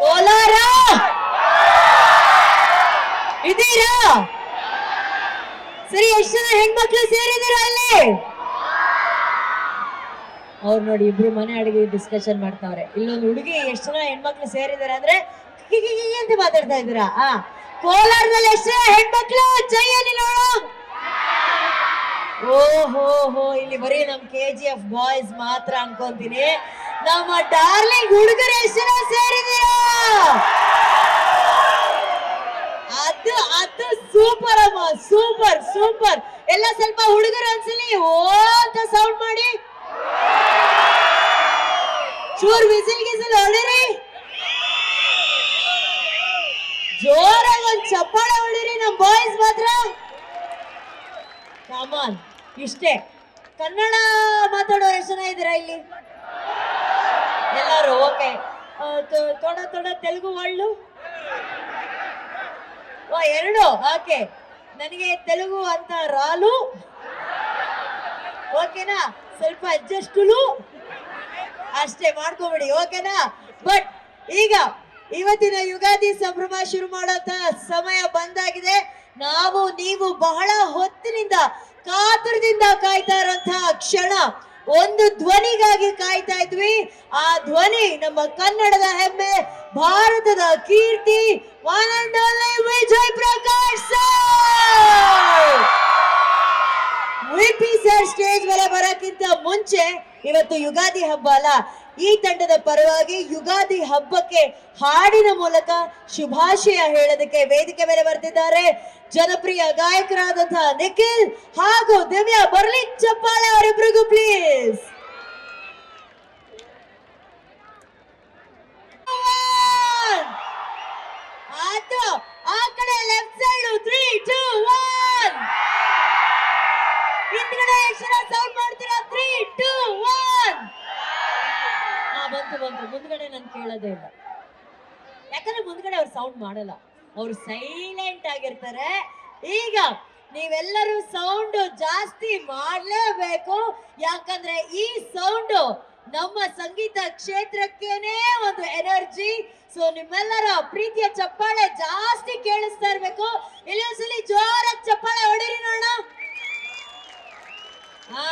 ಕೋಲಾರ! ಇದೀರಾ? ಸರಿ, ಎಷ್ಟು ಜನ ಹೆಣ್ಮಕ್ಳು ಸೇರಿದಿರ ಅಲ್ಲಿ? ಅವ್ರು ನೋಡಿ, ಇಬ್ರು ಮನೆ ಅಡಿಗೆ ಡಿಸ್ಕಷನ್ ಮಾಡ್ತಾವ್ರೆ. ಇಲ್ಲೊಂದು ಹುಡುಗಿ, ಎಷ್ಟು ಜನ ಹೆಣ್ಮಕ್ಳು ಸೇರಿದಾರೆ ಅಂದ್ರೆ ಅಂತ ಮಾತಾಡ್ತಾ ಇದ್ದೀರಾ? ಆ, ಕೋಲಾರದಲ್ಲಿ ಎಷ್ಟು ಜನ ಹೆಣ್ಮಕ್ಳು? ಜೈ ಅನ್ನಿ ನೋಡು ಓಹೋ ಇಲ್ಲಿ ಬರೀ ನಮ್ ಕೆ ಜಿ ಎಫ್ ಬಾಯ್ಸ್ ಮಾತ್ರ ಅನ್ಕೊಂತೀನಿ. ನಮ್ಮ ಡಾರ್ಲಿಂಗ್ ಹುಡುಗರು ಜನ ಸೇರಿದೀರಾ? ಅದು ಅದು ಸೂಪರ್ ಅಮ್ಮ ಸೂಪರ್ ಸೂಪರ್ ಎಲ್ಲ ಸ್ವಲ್ಪ ಹುಡುಗರು ಅನ್ಸಲಿ? ಓ, ಅಂತ ಸೌಂಡ್ ಮಾಡಿ. ಚೂರ್ ವಿಸಿಲ್ ಗಿಸಿಲ್ ಹೊಡಿರಿ. ಜೋರಾಗಿ ಒಂದ್ ಚಪ್ಪಾಳೆ ಹೊಡಿರಿ ನಮ್ ಬಾಯ್ಸ್ ಮಾತ್ರ. ಕಾಮನ್ ಇಷ್ಟೇ. ಕನ್ನಡ ಮಾತಾಡೋರು ಎಷ್ಟು ಜನ ಇದ್ದೀರಾ ಇಲ್ಲಿ? ಎಲ್ಲರೂ ಓಕೆ ತೊಡ ತೊಡ, ತೆಲುಗು ಒಳ್ಳು? ಓ ಎರಡು ಓಕೆ ನನಗೆ ತೆಲುಗು ಅಂತ ರಾಲು. ಓಕೆನಾ ಸ್ವಲ್ಪ ಅಡ್ಜಸ್ಟುಲು ಅಷ್ಟೇ ಮಾಡ್ಕೊಬಿಡಿ ಓಕೆನಾ ಬಟ್ ಈಗ, ಇವತ್ತಿನ ಯುಗಾದಿ ಸಂಭ್ರಮ ಶುರು ಮಾಡೋಂತ ಸಮಯ ಬಂದಾಗಿದೆ. ನಾವು, ನೀವು ಬಹಳ ಹೊತ್ತಿನಿಂದ, ಕಾತುರದಿಂದ ಕಾಯ್ತಾ ಇರೋಂತಹ ಕ್ಷಣ. ಒಂದು ಧ್ವನಿಗಾಗಿ ಕಾಯ್ತಾ ಇದ್ವಿ. ಆ ಧ್ವನಿ ನಮ್ಮ ಕನ್ನಡದ ಹೆಮ್ಮೆ, ಭಾರತದ ಕೀರ್ತಿ ವಿಜಯ್ ಪ್ರಕಾಶ್ ಸರ್ ಸ್ಟೇಜ್ ಮೇಲೆ ಬರೋಕ್ಕಿಂತ ಮುಂಚೆ ಇವತ್ತು ಯುಗಾದಿ ಹಬ್ಬ ಅಲ್ಲ. ಈ ತಂಡದ ಪರವಾಗಿ ಯುಗಾದಿ ಹಬ್ಬಕ್ಕೆ ಹಾಡಿನ ಮೂಲಕ ಶುಭಾಶಯ ಹೇಳೋದಕ್ಕೆ ವೇದಿಕೆ ಮೇಲೆ ಬರ್ತಿದ್ದಾರೆ. ಜನಪ್ರಿಯ ಗಾಯಕರಾದಂತಹ ನಿಖಿಲ್ ಹಾಗೂ ದಿವ್ಯಾ ಬರ್ಲಿ ಚಪ್ಪಾಳೆ ಅವರಿಬ್ಬರಿಗೂ ಪ್ಲೀಸ್ ಆ ಕಡೆ ಲೆಫ್ಟ್ ಸೈಡ್ ಟೂ ಒನ್ ಹಿಂದ್ಗಡೆ ಮಾಡ್ತೀರಾ ತ್ರೀ ಟೂ ಒನ್ ಬಂತು ಮುಂದ್ಗಡೆ ನಾನು ಕೇಳೋದೇ ಇಲ್ಲ. ಯಾಕಂದ್ರೆ ಮುಂದ್ಗಡೆ ಅವ್ರು ಸೌಂಡ್ ಮಾಡಲ್ಲ. ಅವ್ರು ಸೈಲೆಂಟ್ ಆಗಿರ್ತಾರೆ. ಈಗ ನೀವೆಲ್ಲರೂ ಸೌಂಡ್ ಜಾಸ್ತಿ ಮಾಡಲೇಬೇಕು. ಯಾಕಂದ್ರೆ ಈ ಸೌಂಡ್ ನಮ್ಮ ಸಂಗೀತ ಕ್ಷೇತ್ರಕ್ಕೇನೆ ಒಂದು ಎನರ್ಜಿ ಸೊ ನಿಮ್ಮೆಲ್ಲರ ಪ್ರೀತಿಯ ಚಪ್ಪಾಳೆ ಜಾಸ್ತಿ ಕೇಳಿಸ್ತಾ ಇರ್ಬೇಕು. ಇಲ್ಲಿ ಒಂದ್ಸಲಿ ಜೋರಾಗಿ ಚಪ್ಪಾಳೆ ಹೊಡೀರಿ ನೋಡೋಣ. ಹಾ,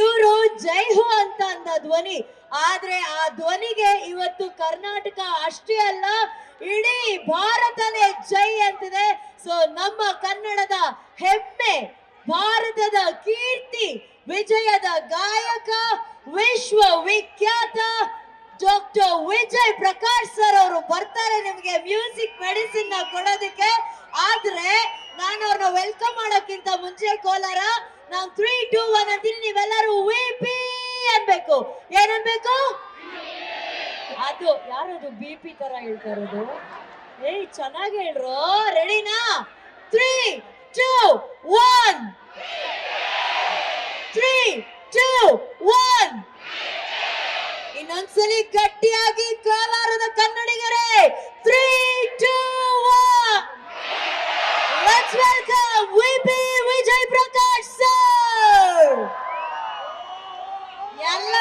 ಇವರು ಜೈ ಅಂತ ಅಂದ ಧ್ವನಿ. ಆದ್ರೆ ಆ ಧ್ವನಿಗೆ ಇವತ್ತು ಕರ್ನಾಟಕ ಅಷ್ಟೇ ಅಲ್ಲ, ಇಡೀ ಭಾರತನೇ ಜೈ ಅಂತಿದೆ. ಸೊ ನಮ್ಮ ಕನ್ನಡದ ಹೆಮ್ಮೆ, ಭಾರತದ ಕೀರ್ತಿ, ವಿಜಯದ ಗಾಯಕ ವಿಶ್ವ ವಿಖ್ಯಾತ ಡಾಕ್ಟರ್ ವಿಜಯ್ ಪ್ರಕಾಶ್ ಸರ್ ಅವರು ಬರ್ತಾರೆ ನಿಮಗೆ ಮ್ಯೂಸಿಕ್ ಮೆಡಿಸಿನ್ನ ಕೊಡೋದಕ್ಕೆ. ಆದ್ರೆ ನಾನು ಅವ್ರನ್ನ ವೆಲ್ಕಮ್ ಮಾಡೋಕ್ಕಿಂತ ಮುಂಚೆ ಕೋಲಾರ, ನಾನು ತ್ರೀ ಟೂ ಒನ್ ಅಂತೀನಿ. ನೀವೆಲ್ಲರೂ ವಿ ಪಿ ಏನನ್ಬೇಕು ಅದು ಯಾರದು ಬಿ ಪಿ ತರ ಹೇಳ್ತಾ ಇರೋದು? ಏಯ್, ಚೆನ್ನಾಗಿ ಹೇಳ್ರು. ರೆಡಿನಾ three two one three two one ಇನ್ನೊಂದ್ಸಲಿ ಗಟ್ಟಿಯಾಗಿ ಕಾಲಾರದ ಕನ್ನಡಿಗರೇ ತ್ರೀ ಟೂ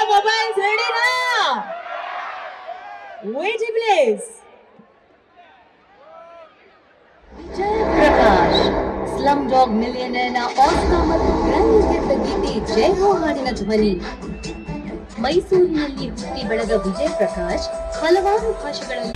ಎಲ್ಲ ಮೊಬೈಲ್ಸ್ ರೆಡಿನಾ wait please Jayaprakash slum dog ಮಿಲಿಯನರ್ನ Oscar ಮತ್ತು ಗ್ರಾಮಿ ಗೆದ್ದ ಗೀತೆ ಜೈ ಹೋ ಹಾಡಿನ ಧ್ವನಿ. ಮೈಸೂರಿನಲ್ಲಿ ಹುಟ್ಟಿ ಬೆಳೆದ ವಿಜಯ್ ಪ್ರಕಾಶ್, ಹಲವಾರು ಭಾಷೆಗಳಲ್ಲಿ